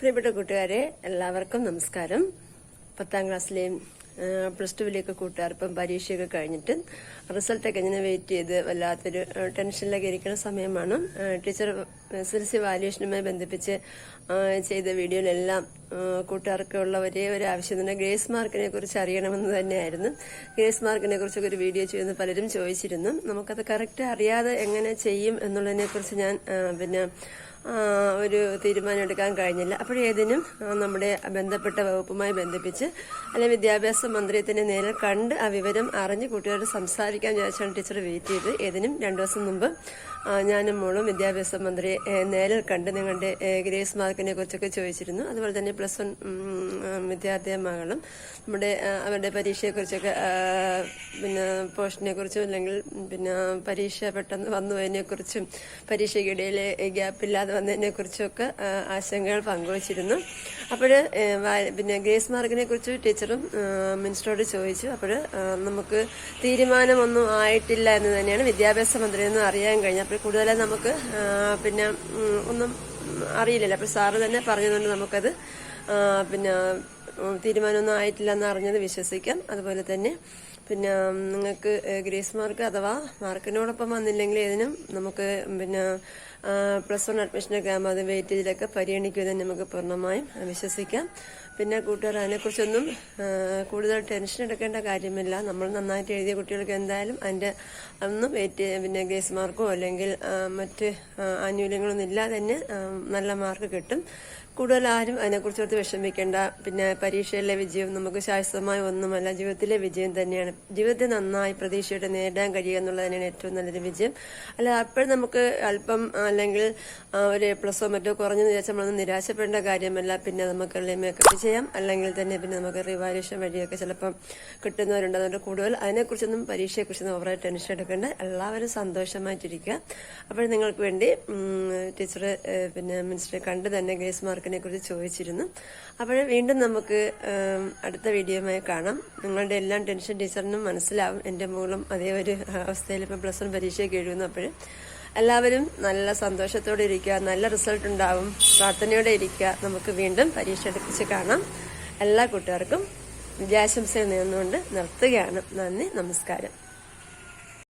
പ്രിയപ്പെട്ട കൂട്ടുകാരെ എല്ലാവർക്കും നമസ്കാരം. പത്താം ക്ലാസ്സിലെയും പ്ലസ് ടുവിലേക്ക് കൂട്ടുകാർ ഇപ്പം പരീക്ഷയൊക്കെ കഴിഞ്ഞിട്ട് റിസൾട്ടൊക്കെ ഇങ്ങനെ വെയിറ്റ് ചെയ്ത് വല്ലാത്തൊരു ടെൻഷനിലൊക്കെ ഇരിക്കുന്ന സമയമാണ്. ടീച്ചർ എസ് എൽ സി വാല്യുവേഷനുമായി ബന്ധിപ്പിച്ച് ചെയ്ത വീഡിയോയിലെല്ലാം കൂട്ടുകാർക്കുള്ള ഒരേ ഒരു ആവശ്യം തന്നെ ഗ്രേസ് മാർക്കിനെ കുറിച്ച് അറിയണമെന്ന് തന്നെയായിരുന്നു. ഗ്രേസ് മാർക്കിനെ കുറിച്ചൊക്കെ ഒരു വീഡിയോ ചെയ്യുന്ന പലരും ചോദിച്ചിരുന്നു. നമുക്കത് കറക്റ്റ് അറിയാതെ എങ്ങനെ ചെയ്യും എന്നുള്ളതിനെ കുറിച്ച് ഞാൻ പിന്നെ ഒരു തീരുമാനം എടുക്കാൻ കഴിഞ്ഞില്ല. അപ്പോഴേതിനും നമ്മുടെ ബന്ധപ്പെട്ട വകുപ്പുമായി ബന്ധിപ്പിച്ച് അല്ലെങ്കിൽ വിദ്യാഭ്യാസ മന്ത്രിയത്തിനെ നേരിൽ കണ്ട് ആ വിവരം അറിഞ്ഞ് കുട്ടികളോട് സംസാരിക്കാൻ വിചാരിച്ചാണ് ടീച്ചർ വെയിറ്റ് ചെയ്ത് ഏതിനും രണ്ടു ദിവസം മുമ്പ് ഞാനും മോളും വിദ്യാഭ്യാസ മന്ത്രി നേരിൽ കണ്ട് നിങ്ങളുടെ ഗ്രേസ് മാർക്കിനെ കുറിച്ചൊക്കെ ചോദിച്ചിരുന്നു. അതുപോലെ തന്നെ പ്ലസ് വൺ വിദ്യാർത്ഥി മകളും നമ്മുടെ അവരുടെ പരീക്ഷയെക്കുറിച്ചൊക്കെ പിന്നെ പോഷനെ കുറിച്ചും അല്ലെങ്കിൽ പിന്നെ പരീക്ഷ പെട്ടെന്ന് വന്നു കുറിച്ചും പരീക്ഷയ്ക്കിടയിൽ ഗ്യാപ്പില്ലാതെ വന്നതിനെ കുറിച്ചൊക്കെ ആശങ്കകൾ പങ്കുവച്ചിരുന്നു. അപ്പോൾ പിന്നെ ഗ്രേസ് മാർക്കിനെ കുറിച്ച് ടീച്ചറും മിനിസ്റ്ററോട് ചോദിച്ചു. അപ്പോൾ നമുക്ക് തീരുമാനമൊന്നും ആയിട്ടില്ല എന്ന് തന്നെയാണ് വിദ്യാഭ്യാസ മന്ത്രി എന്ന് അറിയാൻ കഴിഞ്ഞത്. അപ്പോൾ കൂടുതലായി നമുക്ക് പിന്നെ ഒന്നും അറിയില്ലല്ലോ. അപ്പോൾ സാറ് തന്നെ പറഞ്ഞതുകൊണ്ട് നമുക്കത് പിന്നെ തീരുമാനമൊന്നും ആയിട്ടില്ല എന്ന് അറിഞ്ഞത് വിശ്വസിക്കാം. അതുപോലെ തന്നെ പിന്നെ നിങ്ങൾക്ക് ഗ്രേസ് മാർക്ക് അഥവാ മാർക്കിനോടൊപ്പം വന്നില്ലെങ്കിൽ ഇതിനും നമുക്ക് പിന്നെ പ്ലസ് വൺ അഡ്മിഷനൊക്കെ ആകുമ്പോൾ അത് വെയിറ്റേജിലൊക്കെ പരിഗണിക്കുമെന്ന് നമുക്ക് പൂർണമായും വിശ്വസിക്കാം. പിന്നെ കൂട്ടുകാർ അതിനെക്കുറിച്ചൊന്നും കൂടുതൽ ടെൻഷൻ എടുക്കേണ്ട കാര്യമില്ല. നമ്മൾ നന്നായിട്ട് എഴുതിയ കുട്ടികൾക്ക് എന്തായാലും അതിന്റെ ഒന്നും വെയിറ്റ് പിന്നെ ഗ്രേസ് മാർക്കോ അല്ലെങ്കിൽ മറ്റ് ആനുകൂല്യങ്ങളൊന്നും ഇല്ലാതെ തന്നെ നല്ല മാർക്ക് കിട്ടും. കൂടുതൽ ആരും അതിനെക്കുറിച്ചോർത്ത് വിഷമിക്കേണ്ട. പിന്നെ പരീക്ഷയിലെ വിജയം നമുക്ക് ശാശ്വതമായ ഒന്നുമല്ല. ജീവിതത്തിലെ വിജയം തന്നെയാണ്. ജീവിതത്തെ നന്നായി പ്രതീക്ഷയോടെ നേടാൻ കഴിയുക എന്നുള്ളത് തന്നെയാണ് ഏറ്റവും നല്ലൊരു വിജയം. അല്ല അപ്പോഴും നമുക്ക് അല്പം അല്ലെങ്കിൽ ഒരു പ്ലസോ മറ്റോ കുറഞ്ഞെന്ന് വിചാരിച്ചാൽ നമ്മളൊന്നും നിരാശപ്പെടേണ്ട കാര്യമല്ല. പിന്നെ നമുക്ക് മേക്കപ്പ് ചെയ്യാം അല്ലെങ്കിൽ തന്നെ പിന്നെ നമുക്ക് റിവാലേഷൻ വഴിയൊക്കെ ചിലപ്പം കിട്ടുന്നവരുണ്ട്. അതുകൊണ്ട് കൂടുതൽ അതിനെക്കുറിച്ചൊന്നും പരീക്ഷയെക്കുറിച്ചൊന്നും ഓവറായി ടെൻഷൻ എടുക്കേണ്ട. എല്ലാവരും സന്തോഷമായിട്ടിരിക്കുക. അപ്പോൾ നിങ്ങൾക്ക് വേണ്ടി ടീച്ചർ പിന്നെ മിനിസ്റ്ററെ കണ്ട് തന്നെ ഗ്രേസ് മാർക്കിനെ കുറിച്ച് ചോദിച്ചിരുന്നു. അപ്പോൾ വീണ്ടും നമുക്ക് അടുത്ത വീഡിയോയുമായി കാണാം. നിങ്ങളുടെ എല്ലാം ടെൻഷൻ ടീച്ചറിനും മനസ്സിലാവും. എന്റെ മൂലം അതേ ഒരു അവസ്ഥയിൽ ഇപ്പം പ്ലസ് വൺ പരീക്ഷയൊക്കെ എഴുതുന്നു അപ്പോൾ എല്ലാവരും നല്ല സന്തോഷത്തോടെ ഇരിക്കുക. നല്ല റിസൾട്ട് ഉണ്ടാവും. പ്രാർത്ഥനയോടെ ഇരിക്കുക. നമുക്ക് വീണ്ടും പരീക്ഷ എടുപ്പിച്ച് കാണാം. എല്ലാ കൂട്ടുകാർക്കും വിജയാശംസകൾ നേർന്നുകൊണ്ട് നിർത്തുകയാണ്. നന്ദി നമസ്കാരം.